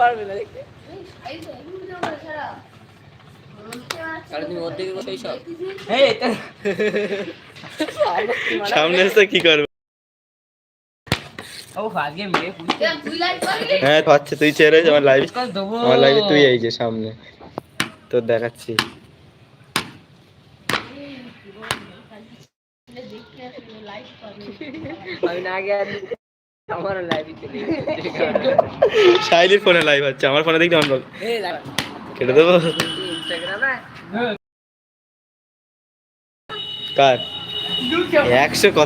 পারবে না দেখতে। সামনে এসে কি করবে? হ্যাঁ তুই চেয়ে আমার লাইভ আমার লাইভে তুই এই যে সামনে। তোর দেখাচ্ছি। আমি না আগে আমার লাইভ চলে ফোনে লাইভ হচ্ছে আমার ফোনে দেখতে আমার কেটে দেবো? কার? একশো কত